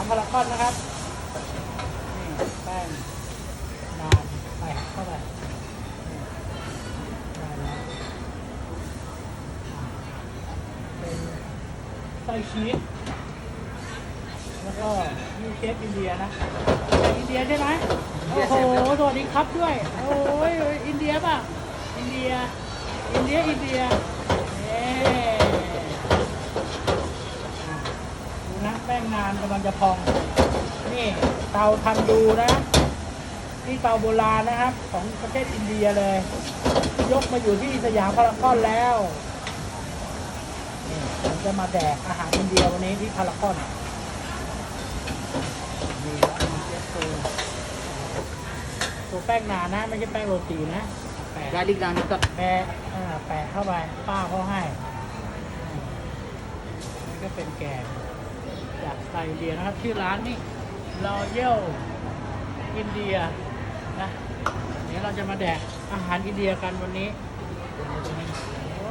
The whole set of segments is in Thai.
ามพารากอนนะครับนี่แป้งนานไปเข้าไปได้แล้วเป็นไส้ชีสแล้วก็นี่เชฟอินเดียนะจากอินเดียใช่ไหมโอ้โหสวัสดีครับด้วยโอ้ยอินเดียป่ะอินเดียอินเดียอินเดียเย้ดูนะแป้งนานกำลังจะพอง นี่เตาทันดูนะ นี่เตาโบราณนะครับ ของประเทศอินเดียเลย ยกมาอยู่ที่สยามพารากอนแล้วนี่ผมจะมาแดกอาหารอินเดียวันนี้ที่พารากอนนี่แล้วมีเชฟโตตัวแป้งนานนะ ไม่ใช่แป้งโรตีนะแปะ garlic naan ika แปะอ่าแปะเข้าไปป้าเขาให้อืมนี่ก็เป็นแกง จากสไตล์อินเดียนะครับ ชื่อร้านนี่ Royal อินเดียนะเดี๋ยวเราจะมาแดกอาหารอินเดียกันวันนี้โอ้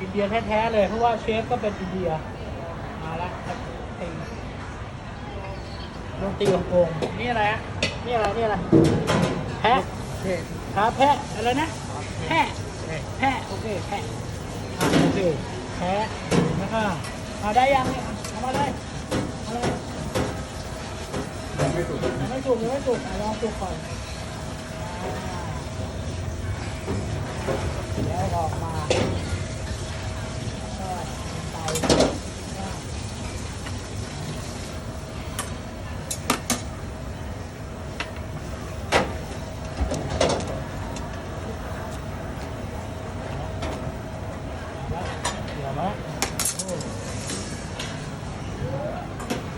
อินเดียแท้ๆเลย เพราะว่าเชฟก็เป็นอินเดียมาละครับตีโรตีฮ่องกงนี่อะไรฮะนี่อะไรนี่อะไรแพะขาแพะอะไรนะแพะแพะโอเคแพะอ่าโอเคแพะแล้วก็เอาได้ยังเนี่ยเอา มาเลยมาเลยยังไม่สุกยังไม่สุกยังไม่สุกลองสุกก่อนแล้วออกมาก็เตาย่างแล้วเดี๋ยวนะโอ้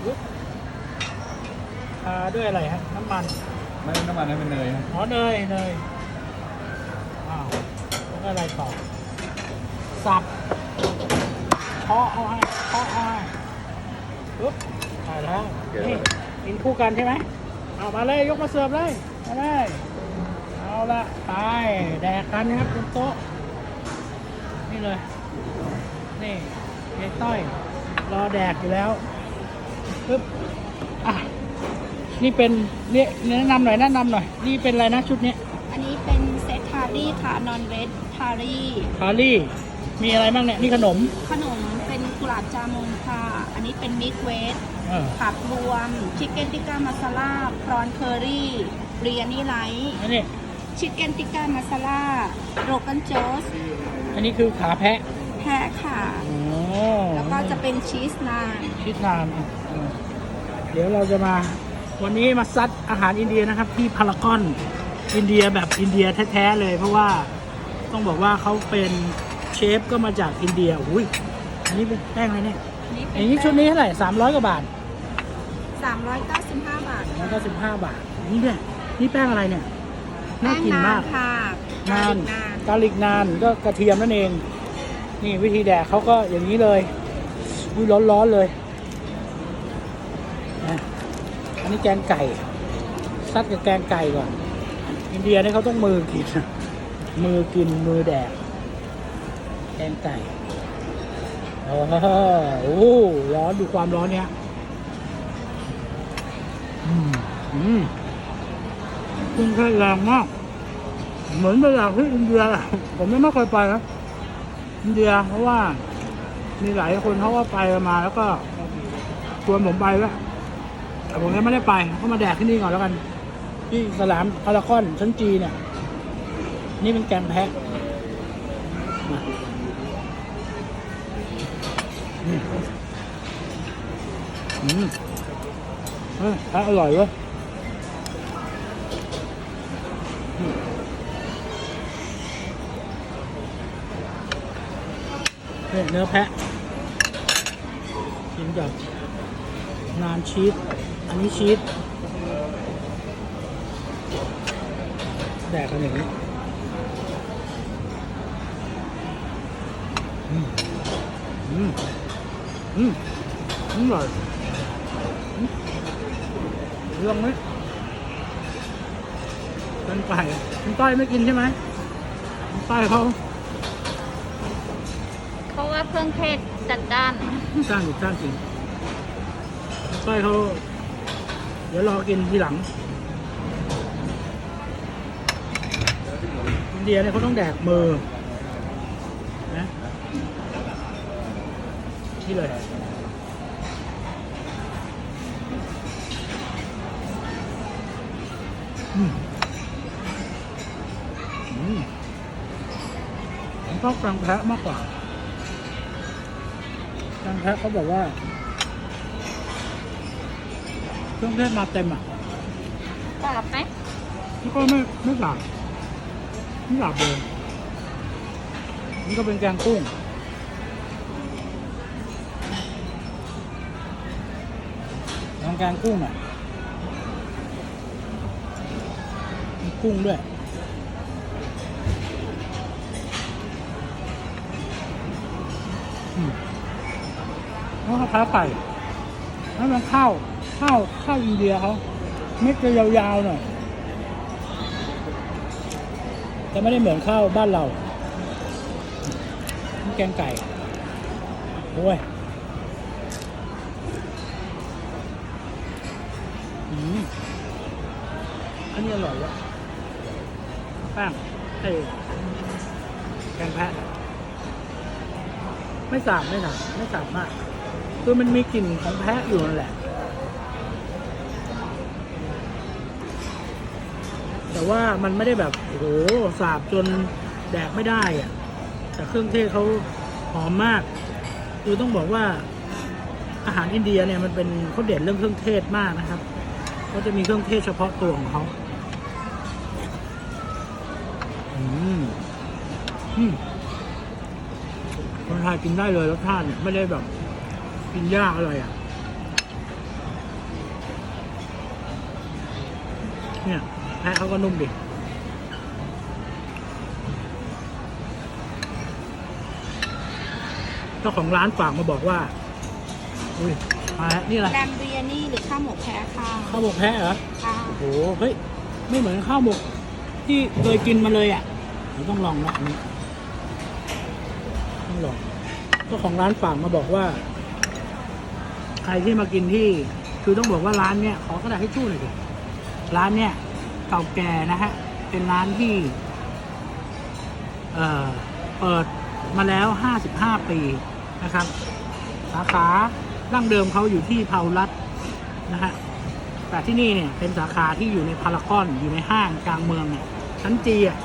อุ๊ย ทาด้วยอะไรฮะน้ำมันไม่น้ำมันนั้นเป็นเนยครับอ๋อเนยเนยอ้าวแล้วก็อะไรต่อสับเคาะเอาให้เคาะเอาให้ปุ๊บได้แล้วนี่กินคู่กันใช่ไหมเอามาเลยยกมาเสิร์ฟเลยมาเลยเอาละไปแดกกันนะครับบนโต๊ะนี่เลยนี่ยายต้อย รอแดกอยู่แล้วปึ๊บอะ นี่เป็นเนี่ยแนะนำหน่อยแนะนำหน่อย นี่เป็นอะไรนะชุดเนี้ยอันนี้เป็นเซตทารี่ค่ะนอนเวจทารี่คารี่ มีอะไรบ้างเนี่ย นี่ขนมขนมเป็นกุหลาบจามุนค่ะ อันนี้เป็นมิกเวสเออผักรวม ชิคเก้นติก้ามาซาลาพรอนเคอรี่เรียนี่ไลท์อันนี้ชิคเก้นติก้ามาซาลาโรกันโจสอันนี้คือขาแพะแพะค่ะโอ้แล้วก็จะเป็นชีสนานชิดนานอะเออเดี๋ยวเราจะมา วันนี้มาซัดอาหารอินเดียนะครับ ที่พารากอนอินเดียแบบอินเดียแท้ๆเลย เพราะว่าต้องบอกว่าเขาเป็นเชฟก็มาจากอินเดียอุ้ยอันนี้เป็นแป้งอะไรเนี่ยอันนี้อันนี้ชุดนี้เท่าไหร่สามร้อยกว่าบาทสามร้อยเก้าสิบห้าบาทแล้วก็สิบห้าบาทนี่เนี่ยนี่แป้งอะไรเนี่ยน่ากินมากแป้งค่ะนานนานกาลิกนานก็กระเทียมนั่นเอง นี่วิธีแดกเขาก็อย่างนี้เลยอุ้ยร้อนๆเลยนะ อันนี้แกงไก่ ซัดกับแกงไก่ก่อน อินเดียนี่เขาต้องมือกิน มือกินมือแดก แกงไก่โอ้โหร้อนดูความร้อนเนี้ยอืมอืมเครื่อแรงมาก เหมือนไปอยางที่อินเดียผมยังไม่เคยไปนะอินเดียเพราะว่ามีหลายคนเขาว่าไปมาแล้วก็ชวนผมไปแล้ว แต่ผมยังไม่ได้ไปก็มาแดกที่นี่ก่อนแล้วกัน ที่สลามพารากอนชั้นจีเนี่ย นี่เป็นแกงแพะอืมอืมเฮ้ยอร่อยเว้ยเนี่ยเนื้อแพะกินกับนานชีส อันนี้ชีสแดกกันอย่างนี้อืมอืมอืมอร่อยอืมเรื่องไหมเป็นไก่คุณต้อยไม่กินใช่ไหมคุณต้อยเขาเพราะว่าเครื่องเทศจัดจ้านสร้างอีกสร้างจริงก้อยเขาเดี๋ยวรอกินทีหลังอินเดียเนี่ยเขาต้องแดกมือนะนี่เลยอืมอืมผมชอบกลางแพะมากกว่ากลางแพะเขาบอกว่า รื่องเทศมาเต็มอะกลับไหมนี่ก็ไม่ไม่สาบไม่สาบเลยนี่ก็เป็นแกงกุ้งลองแกงกุ้งอะมีกุ้งด้วยอืมแล้วก็คล้ายไก่แล้วมันข้าว ข้าวข้าวอินเดียเขาเม็ดจะยาวๆหน่อยจะไม่ได้เหมือนข้าวบ้านเราแกงไก่โอ้ยอืมอันนี้อร่อยวะแป้งไอ้แกงแพะไม่สาบไม่หนักไม่สาบมาก คือมันมีกลิ่นของแพะอยู่นั่นแหละ แต่ว่ามันไม่ได้แบบโอ้โหสาบจนแดกไม่ได้อะแต่เครื่องเทศเขาหอมมาก คือต้องบอกว่าอาหารอินเดียเนี่ยมันเป็นเขาเด่นเรื่องเครื่องเทศมากนะครับเขาจะมีเครื่องเทศเฉพาะตัวของเขาอืมอืมคนไทยกินได้เลยรสชาติเนี่ยไม่ได้แบบกินยากอะไรอะ เนี่ยแพะเขาก็นุ่มดิเจ้าของร้านฝากมาบอกว่า อุ้ยมาแล้วนี่อะไรแดมเบียนี่หรือข้าวหมกแพะค่ะข้าวหมกแพะเหรอค่ะโอ้โหเฮ้ยไม่เหมือนข้าวหมก ที่เคยกินมาเลยอะเดี๋ยวต้องลองละอันนี้ต้องลองเจ้าของร้านฝากมาบอกว่า ใครที่มากินที่ คือต้องบอกว่าร้านเนี้ยขอกระดาษให้ชู่หน่อยดิร้านเนี้ยเก่าแก่นะฮะ เป็นร้านที่ เอ่อ เปิดมาแล้ว 55 ปีนะครับ สาขาดั้งเดิมเขาอยู่ที่เผารัฐนะฮะ แต่ที่นี่เนี่ยเป็นสาขาที่อยู่ในพารากอนอยู่ในห้างกลางเมืองเนี่ยชั้นจีอะ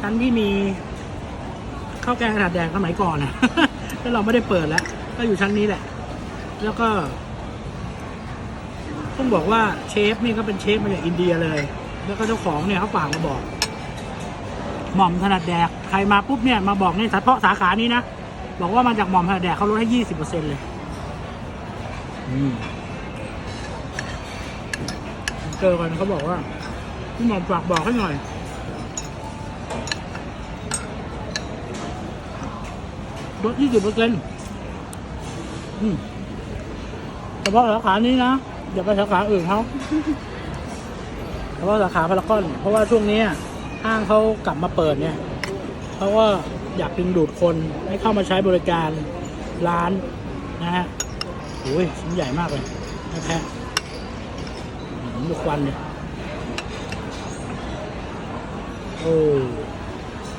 ชั้นที่มีข้าวแกงขนาดแดงสมัยก่อนนะแล้วเราไม่ได้เปิดแล้ว ก็อยู่ชั้นนี้แหละ แล้วก็ ต้องบอกว่าเชฟนี่ก็เป็นเชฟมาจากอินเดียเลย แล้วก็เจ้าของเนี่ยเขาฝากมาบอก หม่อมถนัดแดก ใครมาปุ๊บเนี่ยมาบอกเนี่ยเฉพาะสาขานี้นะ บอกว่ามาจากหม่อมถนัดแดกเขาลดให้ยี่สิบเปอร์เซ็นต์เลยอืมเจอกันเขาบอกว่าพี่หมอมฝากบอกให้หน่อยลดยี่สิบเปอร์เซ็นต์เฉพาะสาขานี้นะอย่าไปสาขาอื่นเขาเฉพาะสาขาพารากอน เพราะว่าช่วงนี้ห้างเขากลับมาเปิดเนี่ยเขาก็อยากดึงดูดคนให้เข้ามาใช้บริการร้านนะฮะโอ้ยชิ้นใหญ่มากเลยนะแพ้ดูควันเนี่ยโอ้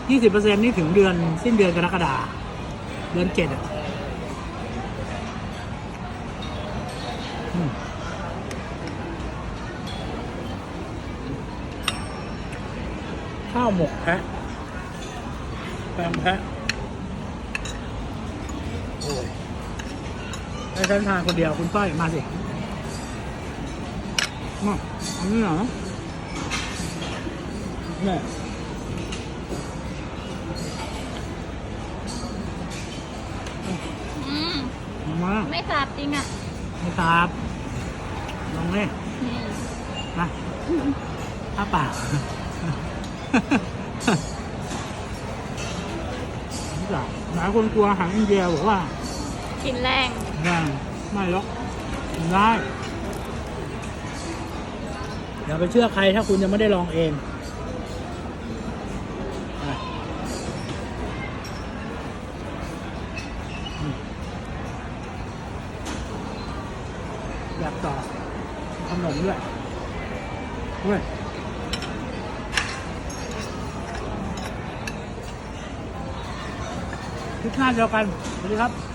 ยี่สิบเปอร์เซ็นต์นี่ถึงเดือนสิ้นเดือนกรกฎาเดือนเจ็ดอะ ข้าวหมกแพะแปมแพะโอ้ยให้ฉันทานคนเดียวคุณต้อยมาสิมาอันนี้เหรอเนี่ยอืมเอามาไม่สาบจริงอะ ไม่ครับลองเลยนี่นะอ้าปากนี่จ้ะ หลายคนกลัวอาหารอินเดียบอกว่ากินแรงไม่ไม่หรอกกินได้อย่าไปเชื่อใครถ้าคุณยังไม่ได้ลองเองอะอืมอยากต่อขนมด้วยเฮ้ย ทิดหน้าเดียวกัน สวัสดีครับ